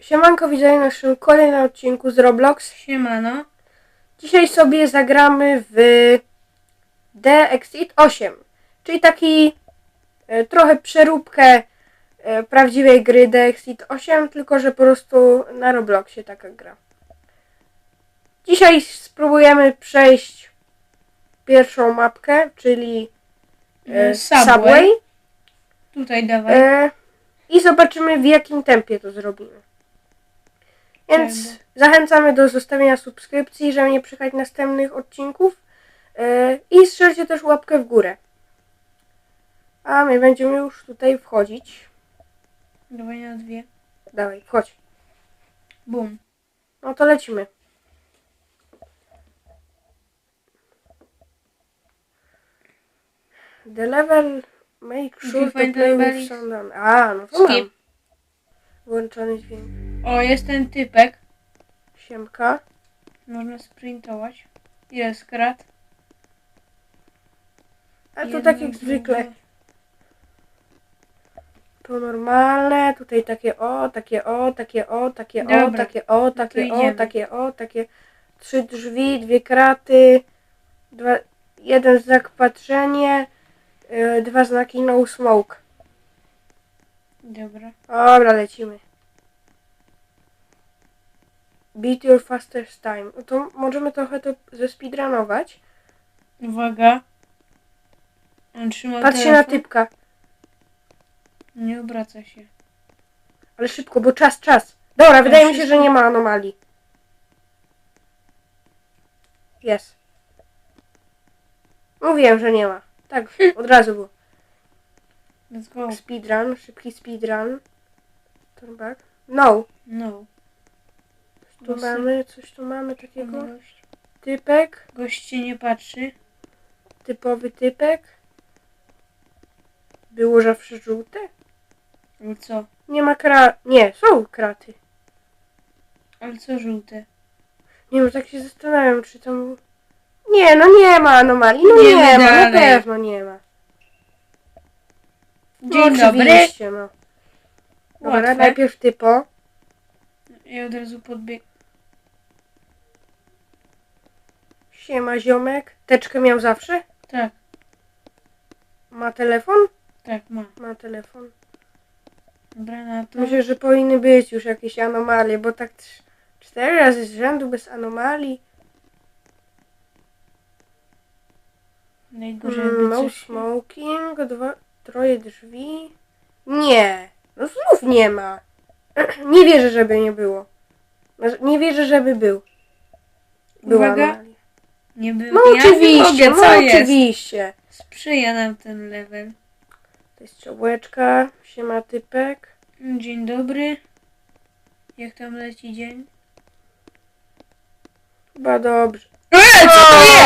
Siemanko, widzę w naszym kolejnym odcinku z Roblox. Siemano. Dzisiaj sobie zagramy w The Exit 8, czyli taki e, trochę przeróbkę e, prawdziwej gry The Exit 8, tylko że po prostu na Robloxie taka gra. Dzisiaj spróbujemy przejść pierwszą mapkę, czyli e, E, Subway. Subway. Tutaj dawaj. E, I zobaczymy w jakim tempie to zrobimy. Więc zachęcamy do zostawienia subskrypcji, żeby nie przykać następnych odcinków. E, I strzelcie też łapkę w górę. A my będziemy już tutaj wchodzić. Dawaj na dwie. Dawaj, wchodź. Bum. No to lecimy. The level make sure to play with someone. A, no to mam. Włączony dźwięk. O, jest ten typek. Siemka. Można sprintować. Jest krat. A Jedno, tak jak zwykle. To normalne, tutaj takie o, takie o, takie o, takie o, Dobra, takie o, takie o, idziemy. takie o, takie trzy drzwi, dwie kraty, dwa, jeden znak patrzenie, yy, dwa znaki no smoke. Dobra. Dobra, lecimy. Beat your fastest time. No to możemy trochę to zespeedrunować. Uwaga. On trzyma Patrzcie na telefon. typka, Nie obraca się. ale szybko, bo czas, czas. Dobra, wydaje mi się, że nie ma anomalii. Jest. Mówiłem, że nie ma. Tak, od razu było. Let's go. Speedrun, szybki speedrun. Turn back. No. No. Tu Głosy. mamy, coś tu mamy takiego. Gość. Typek, Gość cię nie patrzy. typowy typek. Było zawsze żółte? Ale co? Nie ma kra... Nie, są kraty. Ale co żółte? Nie wiem, tak się zastanawiam, czy tam... Nie, no nie ma anomalii. No Nie nie, ma, na pewno nie ma. No, Dzień dobry. oczywiście, no. Dobra, Łatwe. najpierw typo. I od razu podbieg. Siema, ziomek. Teczkę miał zawsze? Tak, Ma telefon? tak, ma. Ma telefon. Dobra, na to. Myślę, że powinny być już jakieś anomalie, bo tak trz- cztery razy z rzędu bez anomalii. Najgorzej Mm, by no coś... smoking, dwa, troje drzwi. Nie, no znów nie ma. nie wierzę, żeby nie było. Nie wierzę, żeby był. Była Uwaga. anomalia. Nie by... No ja nie oczywiście, mogę, no co jest? oczywiście. Sprzyja nam ten level. To jest czołeczka, siema typek. Dzień dobry. Jak tam leci dzień? Chyba dobrze. Eee,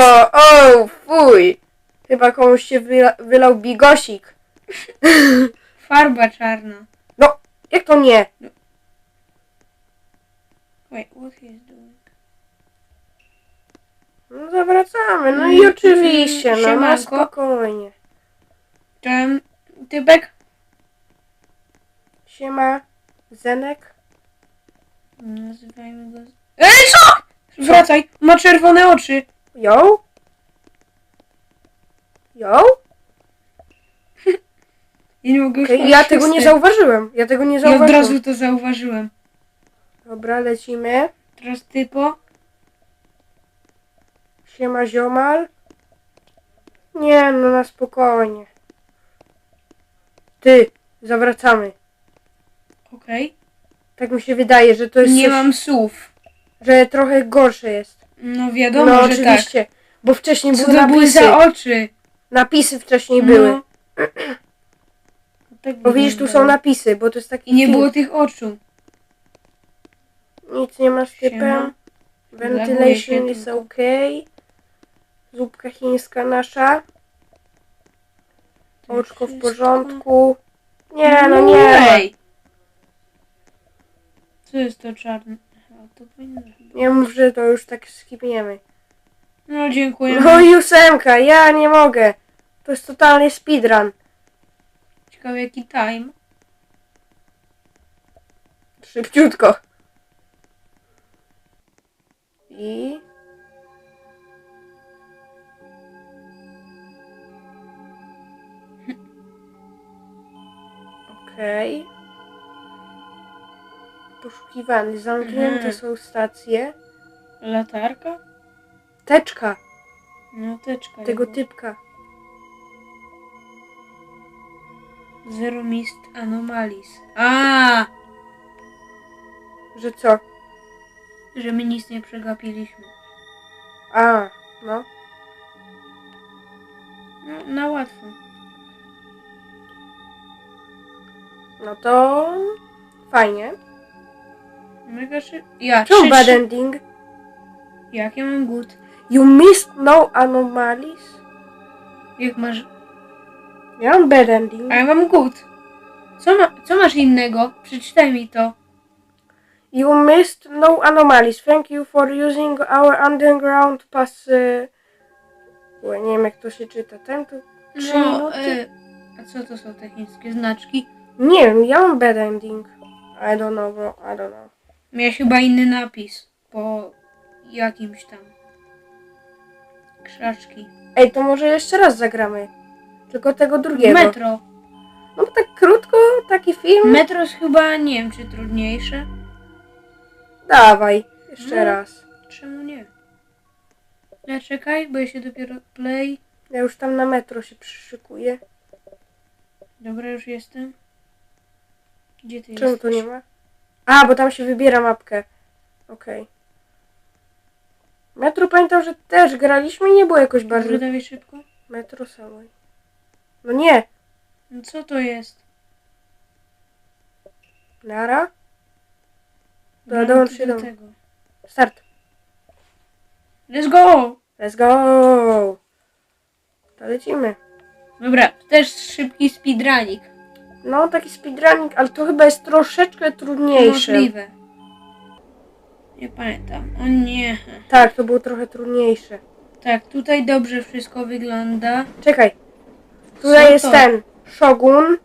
O, o, fuj. Chyba komuś się wyla, wylał bigosik. Farba czarna. Jak to nie? Wait, what he is doing? No zawracamy, no i Mm, oczywiście, no na siemanko. spokojnie. Czem typek? Siema, Zenek. Nazywajmy go... Ej, co? Wracaj, ma czerwone oczy. Yo? Yo? I nie mogę już ja tego nie zauważyłem. Ja tego nie Ja od zauważyłem. razu to zauważyłem. Dobra, lecimy. Teraz typo. Siema, ziomal. Nie, no na spokojnie. Ty, zawracamy. Okej. Tak mi się wydaje, że to jest Nie coś, mam słów. że trochę gorsze jest. No wiadomo, no że tak. oczywiście, bo wcześniej Co były to były napisy. za oczy? Napisy wcześniej były. No. Tak Bo widzisz, tu są napisy, bo to jest taki I nie film. było tych oczu. Nic nie ma z Siema. typem. Się Ventilation is tylko. ok. Zupka chińska nasza. To Oczko w wszystko. porządku. Nie, no nie. Ej. Co jest to czarne? A to powinno być. Nie mów, że to już tak skipniemy. No dziękuję. No i ósemka, ja nie mogę. To jest totalny speedrun. Ciekawe jaki time. Szybciutko. I... Okej. Poszukiwany. Zamknięte Mhm. są stacje. Latarka? Teczka No teczka. tego jego. typka. Zero Mist Anomalies. A, Że co? że my nic nie przegapiliśmy. A, no. No, na łatwo. No to... Fajnie. Mega szyb... Ja, Czemu trzy bad ending? Jak ja mam good? You missed no anomalies? Jak masz... Ja mam bad ending. A ja mam good. Co, ma... Co masz innego? Przeczytaj mi to. You missed no anomalies. Thank you for using our underground pass. y, Ue, nie wiem jak to się czyta. Ten tu... Trzy No, minuty? e, a co to są te chińskie znaczki? Nie wiem, ja mam bad ending. I don't know, bro. I don't know. Miałeś chyba inny napis. Po jakimś tam. Krzaczki. Ej, to może jeszcze raz zagramy. Tylko tego drugiego. Metro. No bo tak krótko, taki film. Metro jest chyba, nie wiem, czy trudniejsze. Dawaj, jeszcze No. raz. Czemu nie? Ja czekaj, bo ja się dopiero play. Ja już tam na metro się przyszykuję. Dobra, już jestem. Gdzie ty Czemu jesteś? to nie ma? A, bo tam się wybiera mapkę. Okej. Metro pamiętam, że też graliśmy i nie było jakoś bardzo... Dobra, dawaj szybko. Metro samej. No nie. No co to jest? Nara. Dobra, No, dołącz to się do- tego. Start. Let's go! Let's go! To lecimy. Dobra, to też szybki speedrunik. No, taki speedrunning, ale to chyba jest troszeczkę trudniejsze. Możliwe. Nie pamiętam. O nie. Tak, to było trochę trudniejsze. Tak, tutaj dobrze wszystko wygląda. Czekaj. Tutaj Co jest to? ten Shogun.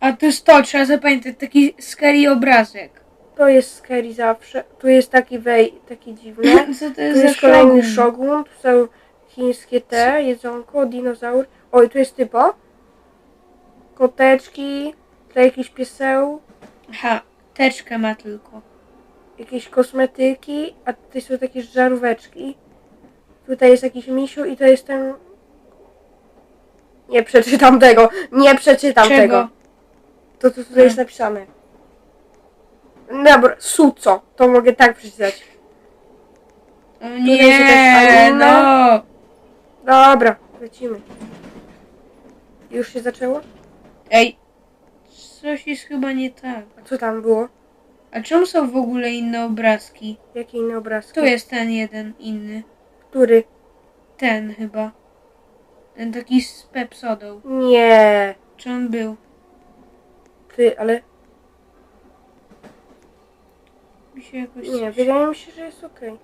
A to jest to, trzeba zapamiętać, taki scary obrazek. To jest scary zawsze. Tu jest taki wej, taki dziwny. Co to Tu jest jest za kolejny shogun? Shogun. Tu są chińskie te, jedzonko, dinozaur. Oj, tu jest typo. Koteczki. Tutaj jakiś pieseł. Aha, teczkę ma tylko. Jakieś kosmetyki. A tutaj są takie żaróweczki. Tutaj jest jakiś misiu i to jest ten... Nie przeczytam tego. Nie przeczytam Czego? tego. To co tutaj jest napisane. Dobra, suco. To mogę tak przeczytać. Jest nie, jakaś no. Dobra, lecimy. Już się zaczęło? Ej, coś jest chyba nie tak. A co tam było? A czemu są w ogóle inne obrazki? Jakie inne obrazki? Tu jest ten jeden inny. Który? Ten chyba. Ten taki z Pepsodą. Nie. Czy on był? Ty, ale... Mi się jakoś... Nie, wydaje mi się, że jest okej.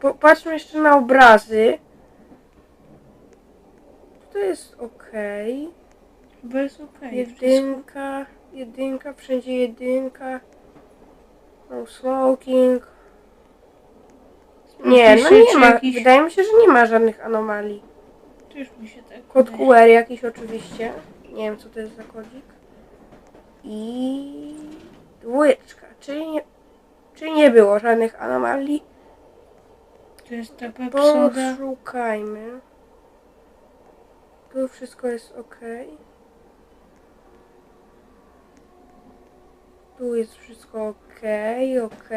Popatrzmy jeszcze na obrazy. To jest okej. Chyba jest okej. Jedynka, jedynka, wszędzie jedynka. No smoking. Nie, no nie ma. jakiś- Wydaje mi się, że nie ma żadnych anomalii. Też mi się tak Kod wydaje. QR jakiś oczywiście. Nie wiem co to jest za kodzik. I dwójeczka, czyli nie, czyli nie było żadnych anomalii. To jest ta Pepsoda. Poszukajmy. Tu wszystko jest ok. Tu jest wszystko ok, ok.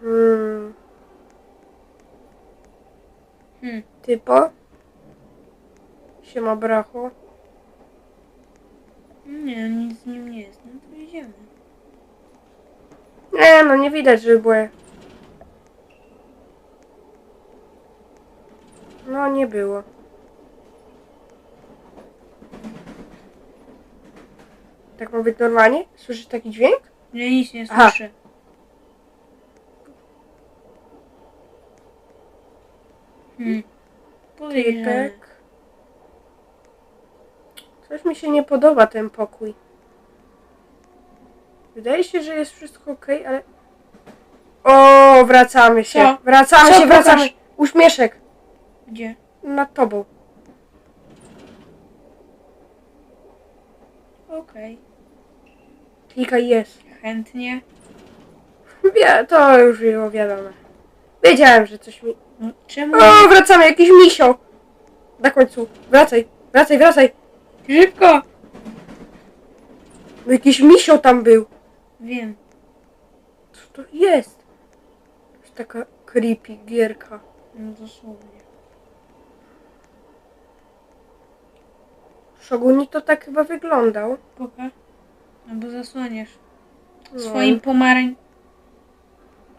Hmm, Hmm. typo. Siema bracho. Nie, nic z nim nie jest. No to idziemy. Nie no, nie widać, żeby było. No, nie było. Tak ma być normalnie? Słyszysz taki dźwięk? Ja nic nie Aha. słyszę. Hmm. Podejrzane. Typek. Coś mi się nie podoba ten pokój. Wydaje się, że jest wszystko ok, ale... O, wracamy się. Co? Wracamy Co? się, wracamy. Pokaż. Uśmieszek Gdzie? nad tobą. Okej. Klikaj jest. Chętnie. Wie, to już było wiadome. Wiedziałem, że coś mi... No, czemu? O, wracamy, jakiś misio. Na końcu. Wracaj, wracaj, wracaj. Szybko! No, Jakiś misio tam był. Wiem. Co to jest? To jest taka creepy gierka. No dosłownie. Shoguni to tak chyba wyglądał. Pokaż. No bo zasłaniasz. No, Swoim pomarań...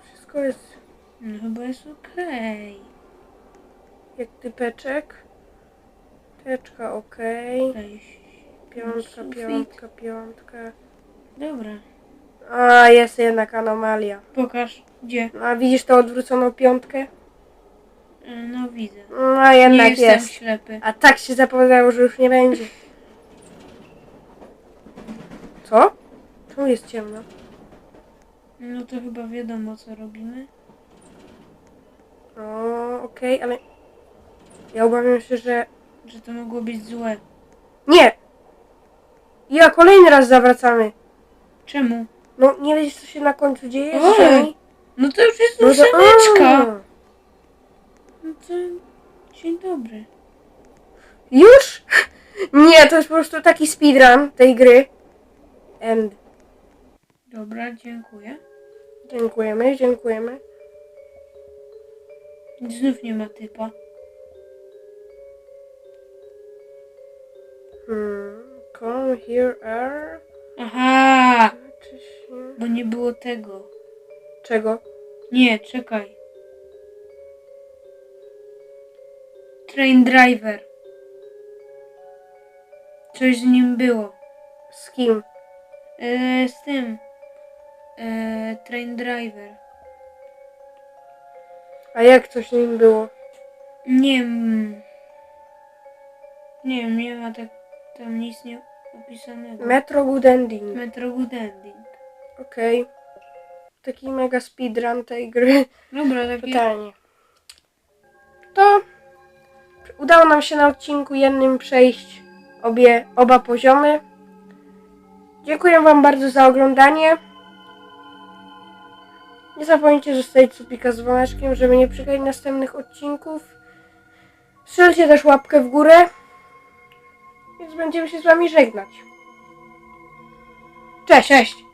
Wszystko jest No chyba jest okej. jak typeczek. Teczka okej. Się. Piątka, Sufit. piątka, piątka. Dobra. A, jest jednak anomalia. Pokaż. Gdzie? A widzisz tę odwróconą piątkę? E, No widzę. No, Nie jednak jestem jest. ślepy. A tak się zapowiadało, że już nie będzie. Co? Tu jest ciemno. No to chyba wiadomo co robimy. No, okej, ale... Ja obawiam się, że... Że to mogło być złe. Nie! Ja kolejny raz zawracamy. Czemu? No, nie wiesz, co się na końcu dzieje? Oj, No to już jest No to- ósemeczka. A, No to... Dzień dobry. Już? Nie, to jest po prostu taki speedrun tej gry. End. Dobra, dziękuję. Dziękujemy, dziękujemy. Znów nie ma typa. Hmm. Come here are... Aha! Się... Bo nie było tego. Czego? Nie, czekaj. Train driver. Coś z nim było. Z kim? E, z tym. E, train driver. A jak coś z nim było? Nie wiem. Nie wiem, nie ma tak tam nic nie opisanego. Metro Good Ending. Metro Good Ending. Okej. Taki mega speedrun tej gry. Dobra, takie... Totalnie. To udało nam się na odcinku jednym przejść obie, oba poziomy. Dziękuję Wam bardzo za oglądanie. Nie zapomnijcie zostawić subika z dzwoneczkiem, żeby nie przegapić następnych odcinków. Strzelcie też łapkę w górę. Więc będziemy się z Wami żegnać. Cześć! Cześć!